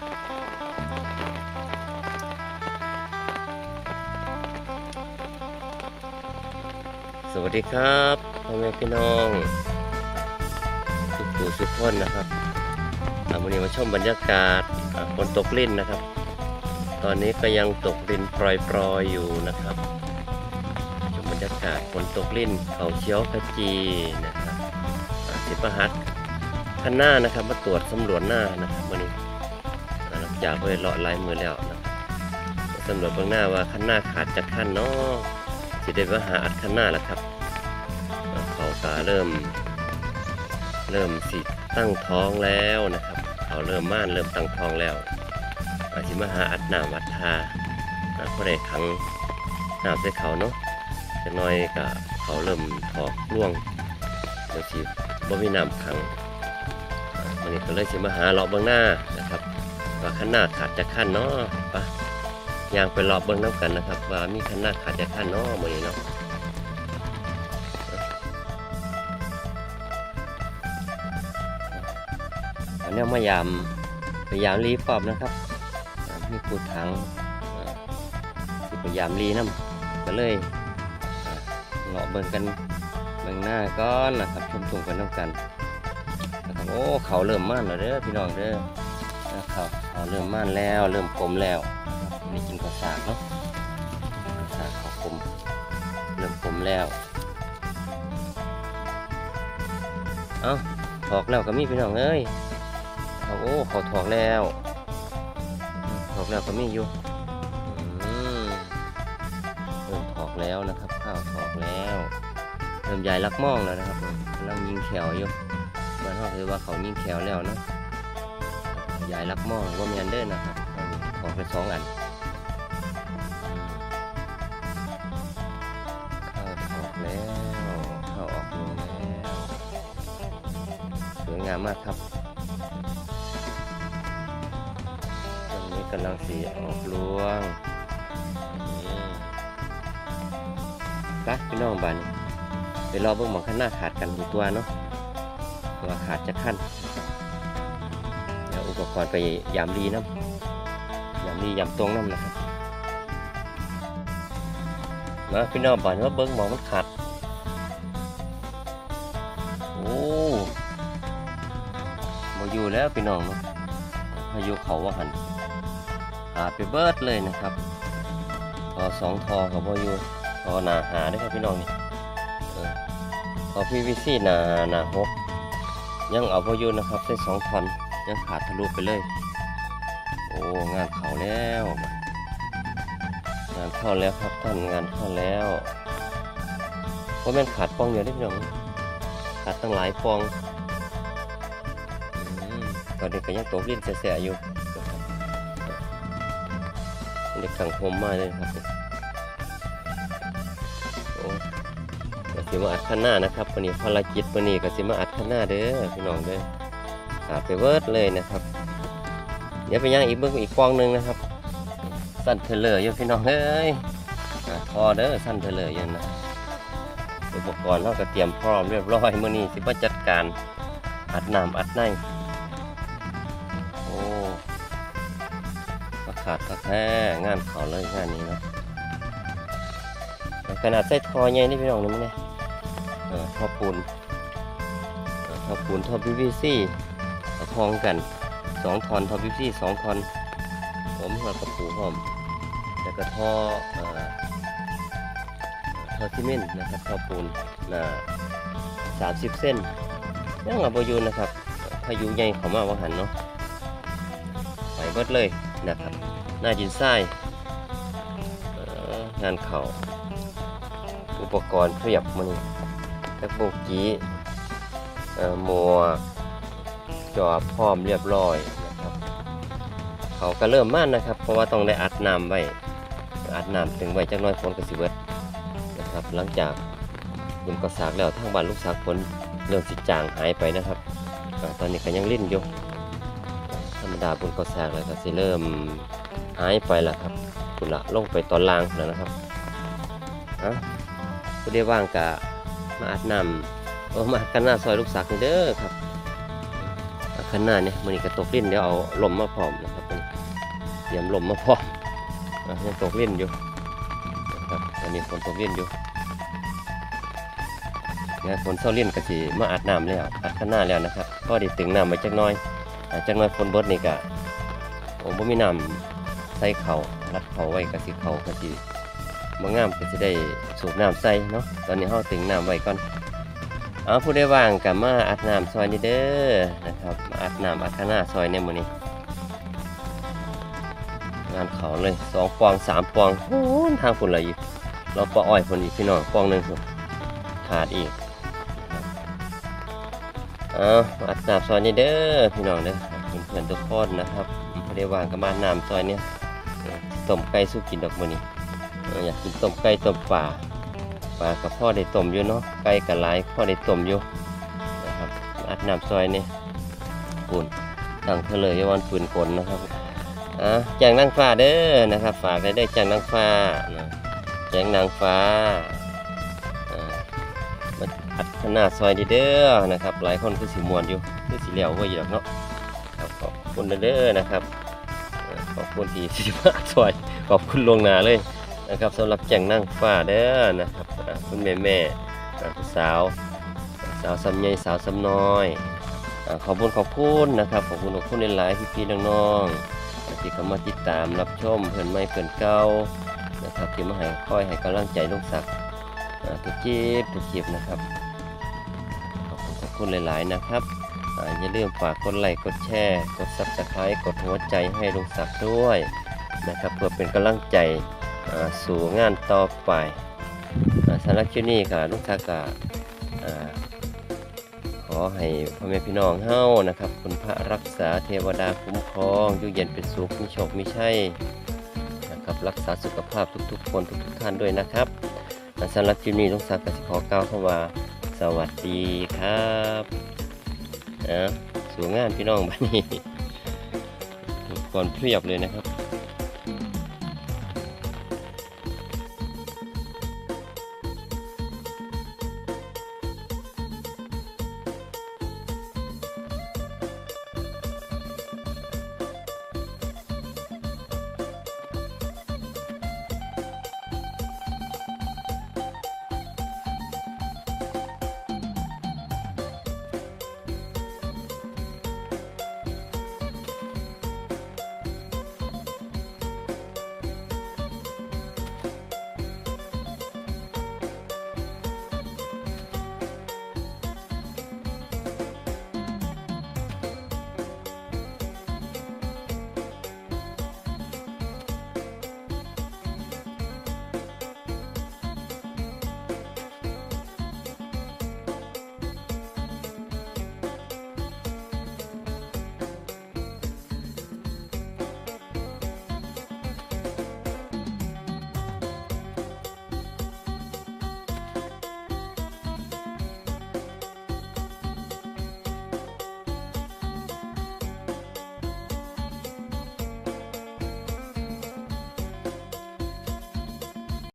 สวัสดีครับพ่อแม่พี่น้องทุกผู้ทุกคนนะครับวันนี้มาชมบรรยากาศฝนตกลิ่นนะครับ ตอนนี้ก็ยังตกลิ่นปล่อยๆอยู่นะครับชมบรรยากาศฝนตกลิ่นเขาเชียวขจีนะครับสิประหัดข้างหน้านะครับ มาตรวจสำรวจหน้านะครับวันนี้ จากไปเลาะลายมือแล้วนะสำรวจเบื้องหน้าว่าข้างหน้าขาดจากขั้นเนาะสิได้มาหาอัดข้างหน้าแล้วครับเขากาเริ่ม เริ่มสิตั้งท้องแล้วนะครับเขาเริ่มม่านเริ่มตั้งท้องแล้วอาชิมาหาอัดหน้ำวัดทาอ่าพอได้ขังหน้ำใส่เขาเนาะจะน้อยกับเขาเริ่มถอกร่วงโดยที่บ่มีน้ำขังอ่าวันนี้ก็เลยสิมาหาเลาะเบื้องหน้านะ ว่าขั้นหน้าขาดจากขั้นเนาะปะยางไปเลาะเบื้งน้ำกันนะครับ ว่ามีขั้นหน้าขาดจากขั้นเนาะมือนี้เนาะอันนี้มายามพยายามรีฟอบนะครับอ่ามีปูถังพยายามรีน้ำก็เลยอ่าเลาะเบิ่งกันเบิ่งหน้าก้อนนะครับชมชมกันน้ำกันโอ้เขาเริ่มมั่นแล้วเด้อพี่น้องเด้อ นะครับเขาเริ่มม่านแล้วเริ่มกลมแล้วไม่กินข้าวสากเนาะข้าวสากเขากลมเริ่มกลมแล้วเอ้าถอกแล้วก็มีพี่น้องเอ้ยเขาโอ้เขาถอกแล้วถอกแล้วก็มีอยู่เริ่มถอกแล้วนะครับข้าวถอกแล้วเริ่มใหญ่ลักม่องแล้วนะครับกำลังยิงแขวอยู่บ้านเขาคือว่าเขายิงแขวแล้วเนาะ ใหญ่ลักม่องว่ามีอันเดินนะครับถอกไปสองอันเข้าวถอกแล้วเข้าออกลงแล้วสวยงามมากครับตรงนี้กำลังสีออกรวงนี่กัพี่น้องบานไปรอเบิ่งหมองข้างหน้าขาดกันอยู่ตัวเนาะว่าขาดจะขั้น แล้วอุปกรณ์ไปยามรีน้ำยามรียามตรงน้ำนะครับมาพี่น้องบานว่าเบิ่งหมองมันขาดโอ้มาอยู่แล้วพี่น้องนะพายุเขาว่าหันหาไปเบิดเลยนะครับทอสองทอเขาพออยู่ทอหนาหาได้ครับพี่น้องนี่ทอพีวีซีหนาหนาหกยังเอาพออยู่นะครับใส่สองทอน ยังขาดทะลุไปเลย โอ้งานเขาแล้ว งานเข้าแล้วครับท่านงานเข้าแล้วเพราะแม่นขาดปองเดียวได้อพี่น้องขาดตั้งหลายปองอตอนนี้ก็ยังตกลิ้นแสะอยู่เด็กขังโฮมมาเลยครับโอ้ก็สิมาอัดข้างหน้านะครับวันนี้ภารกิจวันนี้ก็สิมาอัดข้างหน้าเด้อพี่น้องเด้อ ขาดไปเวิร์ดเลยนะครับ เดี๋ยวไปย่างอีกเบื้องอีกฟองหนึ่งนะครับ สั้นเทเลอร์อยู่พี่น้องเอ้ยอะพอเด้อสั้นเทเลอร์อยู่นะอุปกรณ์เราก็เตรียมพร้อมเรียบร้อยเมื้อนี้สิมาจัดการอัดน้ำอัดในโอ้ประขาดกระแท้งานเขาเลยงานนี้เนาะขนาดใส่ทอใหญ่นี่พี่น้องนี่มั้งเนี่ยเออทอปูนเออทอปูนทอพีวีซี เอาทองกันสองทอนทอพีวีซีสองทอนผมหัวกระปูพร้อม แล้วก็ทอเอ่อทอซีเมนต์นะครับทอปูนนาสามสิบเส้นยังอาไปอยูนะครับพายุใหญ่เขามาว่าหันเนาะไปเบิดเลยนะครับหน้าจินไส้งานเขาอุปกรณ์เพียบมันตะโบกี้หมัวก จอบพร้อมเรียบร้อยนะครับ เขาก็เริ่มมั่นนะครับ เพราะว่าต้องได้อัดน้ำไว้อัดน้ำถึงไว้จักน้อยฝนก็สิเบิดนะครับ หลังจากบุญกระสากแล้วทางบ้านลูกสาวฝนเริ่มสิจางหายไปนะครับอตอนนี้ก็ยังลิ้นอยู่ธรรมดาบนกอแซกเลยก็สิเริ่มหายไปแล้วครับคุณละลงไปตอนล่างแล้วนะครับอะผู้ได้ว่างกะมาอาดน้ำเออมาอาดกันหน้าซอยลูกสักนี่เด้อครับ อาดกันหน้าเนี่ยมันนี่กระตกลิ้นเดี๋ยวเอาลมมาพร้อมนะครับวันนี้เตรียมลมมาพร้อมอะยังตกเล่นอยู่นะครับตอนนี้ฝนตกเล่นอยู่งานฝนเศร้าเล่นก็สิมาอัดน้ำแล้วอัดข้างหน้าแล้วนะครับ ก็ได้ตึงน้ำไว้จักน้อยอะจักหน้อยฝนเบิดนี่ก็โอ้บ่มีน้ำใส่เขารัดเขาไว้ก็สิเขาก็สิบ่งามก็สิได้สูบน้ำใส่เนาะตอนนี้เฮาตึงน้ำไว้ก่อน เอาผู้ได้ว่างกับมาอัดน้ำซอยนี่เด้อนะครับอัดน้ำอัดข้าหน้าซอยเนี่ยมื้อนี้งานเขาเลยสองปองสามปองโอ้ทางฝนอะไรอีกเราปออ้อยฝนอีกพี่น้องปองหนึ่งคนขาดอีกเอาอัดน้ำซอยนี่เด้อพี่น้องเด้อเพื่อนๆทุกคนนะครับผู้ได้ว่างกับมาน้ำซอยเนี่ยต้มไก่สู้กินดอกมือนี้อออยากกินต้มไก่ต้มปลา ปลากับพ่อได้ต้มอยู่เนาะไก่กับหลายพ่อได้ต้มอยู่นะครับอัดน้ำซอยนี่ปุ่นตั้งเถลยวันปืนกลนะครับอะแจงนางฟ้าเด้อนะครับ ฝากได้ได้แจงนางฟ้านะแจงนางฟ้าอ่ามาอัดขนาดซอยดีเด้อนะครับ หลายคนคือสีมวนอยู่คือสีเหลียวว่าอยู่ดอกเนาะครับขอบคุณเด้อนะครับขอบคุณที่สิมาซอยขอบคุณลงนาเลย นะครับสำหรับแจ่งนั่งฟ้าเด้อนะครับคุณแม่แม่สาวสาวสำใหญ่สาวสำน้อยขอบคุณขอบคุณนะครับขอบคุณขอบคุณหลายๆพี่ๆน้องๆที่เข้ามาติดตามรับชมเพื่อนไม่เพื่อนเก่านะครับที่มาให้คอยให้กำลังใจลุงศักดิ์ทุกจีบทุกคลิปนะครับขอบคุณขอบคุณหลายๆนะครับอย่าลืมฝากกดไลค์กดแชร์ กดซับสไครต์กดหัวใจให้ลุงศักดิ์ด้วยนะครับเพื่อเป็นกำลังใจ สู่งานต่อไปอ่าสำหรับคลิปนี้ค่ะลูกค้ากาขอให้พ่อแม่พี่น้องเฮานะครับ คุณพระรักษาเทวดาคุ้มครองอยู่เย็นเป็นสุขมีโชคมีชัยนะครับรักษาสุขภาพทุกๆ คนทุกๆท่านด้วยนะครับอ่าสำหรับคลิปนี้ลูกค้าก็สิขอกล่าวคำว่าสวัสดีครับอ่าสู่งานพี่น้องบัดนี้ก่อนเพียบเลยนะครับ